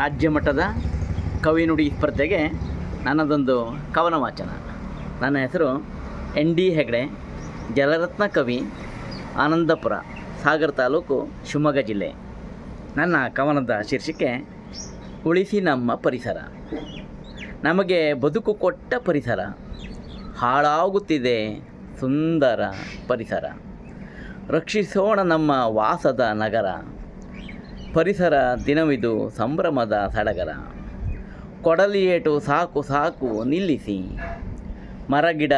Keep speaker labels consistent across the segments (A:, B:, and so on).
A: ರಾಜ್ಯ ಮಟ್ಟದ ಕವಿ ನುಡಿ ಸ್ಪರ್ಧೆಗೆ ನನ್ನದೊಂದು ಕವನ ವಾಚನ. ನನ್ನ ಹೆಸರು ಎನ್ ಡಿ ಹೆಗಡೆ, ಜಲರತ್ನ ಕವಿ, ಆನಂದಪುರ, ಸಾಗರ ತಾಲೂಕು, ಶಿವಮೊಗ್ಗ ಜಿಲ್ಲೆ. ನನ್ನ ಕವನದ ಶೀರ್ಷಿಕೆ, ಉಳಿಸಿ ನಮ್ಮ ಪರಿಸರ. ನಮಗೆ ಬದುಕು ಕೊಟ್ಟ ಪರಿಸರ, ಹಾಳಾಗುತ್ತಿದೆ ಸುಂದರ ಪರಿಸರ. ರಕ್ಷಿಸೋಣ ನಮ್ಮ ವಾಸದ ನಗರ ಪರಿಸರ ದಿನವಿದು ಸಂಭ್ರಮದ ಸಡಗರ. ಕೊಡಲಿಯೇಟು ಸಾಕು ಸಾಕು ನಿಲ್ಲಿಸಿ. ಮರಗಿಡ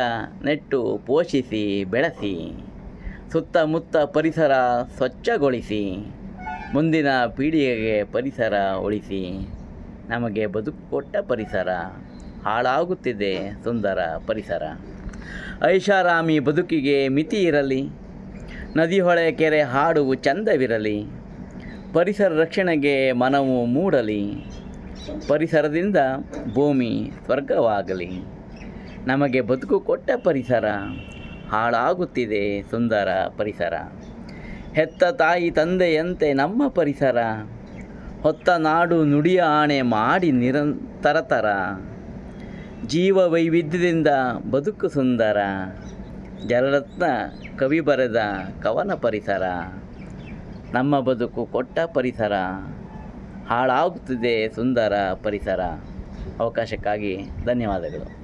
A: ನೆಟ್ಟು ಪೋಷಿಸಿ ಬೆಳೆಸಿ. ಸುತ್ತಮುತ್ತ ಪರಿಸರ ಸ್ವಚ್ಛಗೊಳಿಸಿ. ಮುಂದಿನ ಪೀಳಿಗೆಗೆ ಪರಿಸರ ಉಳಿಸಿ. ನಮಗೆ ಬದುಕು ಕೊಟ್ಟ ಪರಿಸರ, ಹಾಳಾಗುತ್ತಿದೆ ಸುಂದರ ಪರಿಸರ. ಐಷಾರಾಮಿ ಬದುಕಿಗೆ ಮಿತಿ ಇರಲಿ. ನದಿ ಹೊಳೆ ಕೆರೆ ಹಾಡು ಚಂದವಿರಲಿ. ಪರಿಸರ ರಕ್ಷಣೆಗೆ ಮನವು ಮೂಡಲಿ. ಪರಿಸರದಿಂದ ಭೂಮಿ ಸ್ವರ್ಗವಾಗಲಿ. ನಮಗೆ ಬದುಕು ಕೊಟ್ಟ ಪರಿಸರ, ಹಾಳಾಗುತ್ತಿದೆ ಸುಂದರ ಪರಿಸರ. ಹೆತ್ತ ತಾಯಿ ತಂದೆಯಂತೆ ನಮ್ಮ ಪರಿಸರ, ಹೊತ್ತ ನಾಡು ನುಡಿಯ ಆಣೆ ಮಾಡಿ ನಿರಂತರತರ. ಜೀವ ವೈವಿಧ್ಯದಿಂದ ಬದುಕು ಸುಂದರ. ಜಲರತ್ನ ಕವಿ ಬರೆದ ಕವನ ಪರಿಸರ. ನಮ್ಮ ಬದುಕು ಕೊಟ್ಟ ಪರಿಸರ ಹಾಳಾಗುತ್ತಿದೆ ಸುಂದರ ಪರಿಸರ. ಅವಕಾಶಕ್ಕಾಗಿ ಧನ್ಯವಾದಗಳು.